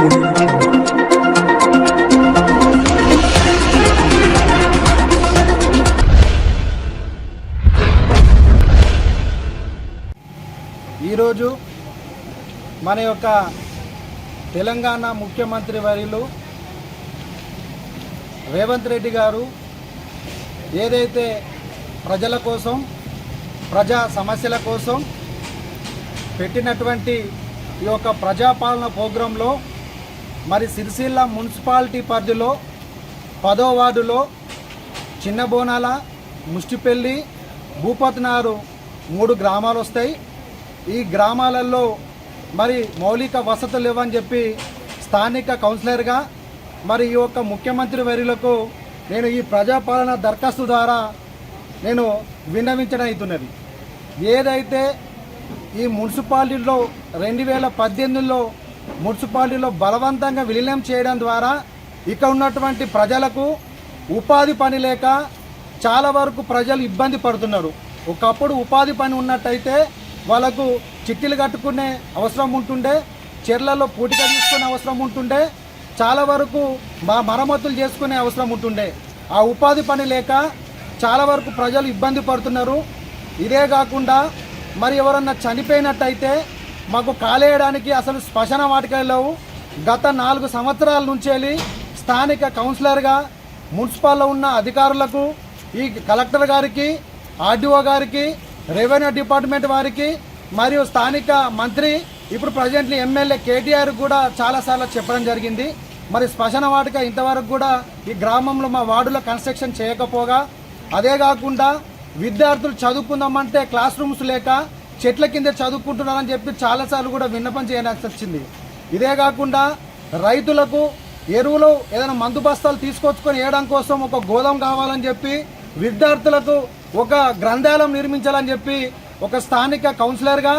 ఈరోజు మన యొక్క తెలంగాణ ముఖ్యమంత్రి వర్యులు రేవంత్ రెడ్డి గారు ఏదైతే ప్రజల కోసం ప్రజా సమస్యల కోసం పెట్టినటువంటి ఈ యొక్క ప్రజాపాలన ప్రోగ్రాంలో మరి సిరిసిల్ల మున్సిపాలిటీ పరిధిలో పదో వార్డులో చిన్న బోనాల ముష్టిపల్లి భూపతినారు మూడు గ్రామాలు వస్తాయి. ఈ గ్రామాలలో మరి మౌలిక వసతులు ఇవ్వని చెప్పి స్థానిక కౌన్సిలర్గా మరి ఈ యొక్క ముఖ్యమంత్రి వర్యులకు నేను ఈ ప్రజాపాలన దరఖాస్తు ద్వారా నేను విన్నవించడం అవుతున్నది. ఏదైతే ఈ మున్సిపాలిటీలో రెండు వేల పద్దెనిమిదిలో మున్సిపాలిటీలో బలవంతంగా విలీనం చేయడం ద్వారా ఇక ఉన్నటువంటి ప్రజలకు ఉపాధి పని లేక చాలా వరకు ప్రజలు ఇబ్బంది పడుతున్నారు. ఒకప్పుడు ఉపాధి పని ఉన్నట్టయితే వాళ్ళకు చిట్టీలు కట్టుకునే అవసరం ఉంటుండే చెర్లలో పూటిక తీసుకునే అవసరం ఉంటుండే చాలా వరకు మా మరమ్మతులు చేసుకునే అవసరం ఉంటుండే. ఆ ఉపాధి పని లేక చాలా వరకు ప్రజలు ఇబ్బంది పడుతున్నారు. ఇదే కాకుండా మరి ఎవరన్నా చనిపోయినట్టయితే మాకు కాలేయడానికి అసలు శ్మశాన వాటికలు లేవు. గత నాలుగు సంవత్సరాల నుంచి వెళ్ళి స్థానిక కౌన్సిలర్గా మున్సిపాల్లో ఉన్న అధికారులకు ఈ కలెక్టర్ గారికి ఆర్డీఓ గారికి రెవెన్యూ డిపార్ట్మెంట్ వారికి మరియు స్థానిక మంత్రి ఇప్పుడు ప్రజెంట్లీ ఎమ్మెల్యే కేటీఆర్ కూడా చాలాసార్లు చెప్పడం జరిగింది. మరి శ్మశాన వాటిక ఇంతవరకు కూడా ఈ గ్రామంలో మా వార్డులో కన్స్ట్రక్షన్ చేయకపోగా అదే కాకుండా విద్యార్థులు చదువుకుందామంటే క్లాస్ రూమ్స్ లేక చెట్ల కింద చదువుకుంటున్నారని చెప్పి చాలాసార్లు కూడా విన్నపం చేయాల్సి వచ్చింది. ఇదే కాకుండా రైతులకు ఎరువులు ఏదైనా మందు బస్తాలు తీసుకొచ్చుకొని వేయడం కోసం ఒక గోదాం కావాలని చెప్పి విద్యార్థులకు ఒక గ్రంథాలయం నిర్మించాలని చెప్పి ఒక స్థానిక కౌన్సిలర్గా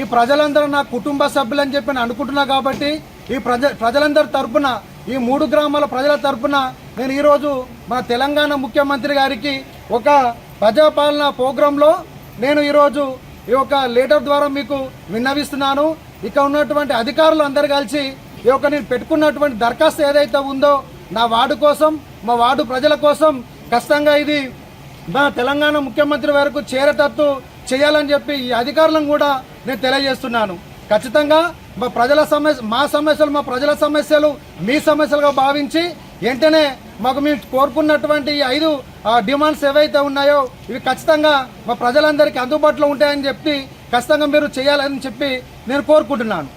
ఈ ప్రజలందరూ నా కుటుంబ సభ్యులని చెప్పి నేను అనుకుంటున్నా కాబట్టి ఈ ప్రజ ప్రజలందరి తరపున ఈ మూడు గ్రామాల ప్రజల తరపున నేను ఈరోజు మన తెలంగాణ ముఖ్యమంత్రి గారికి ఒక ప్రజాపాలన ప్రోగ్రాంలో నేను ఈరోజు ఈ యొక్క లెటర్ ద్వారా మీకు విన్నవిస్తున్నాను. ఇక ఉన్నటువంటి అధికారులు అందరు కలిసి ఈ యొక్క నేను పెట్టుకున్నటువంటి దరఖాస్తు ఏదైతే ఉందో నా వార్డు కోసం మా వార్డు ప్రజల కోసం ఖచ్చితంగా ఇది మా తెలంగాణ ముఖ్యమంత్రి వరకు చేరేటట్టు చేయాలని చెప్పి ఈ అధికారులను కూడా నేను తెలియజేస్తున్నాను. ఖచ్చితంగా మా ప్రజల సమస్య మా సమస్యలు మా ప్రజల సమస్యలు మీ సమస్యలుగా భావించి వెంటనే మాకు మేము కోరుకున్నటువంటి ఐదు డిమాండ్స్ ఏవైతే ఉన్నాయో ఇవి ఖచ్చితంగా మా ప్రజలందరికీ అందుబాటులో ఉంటాయని చెప్పి ఖచ్చితంగా మీరు చేయాలని చెప్పి నేను కోరుకుంటున్నాను.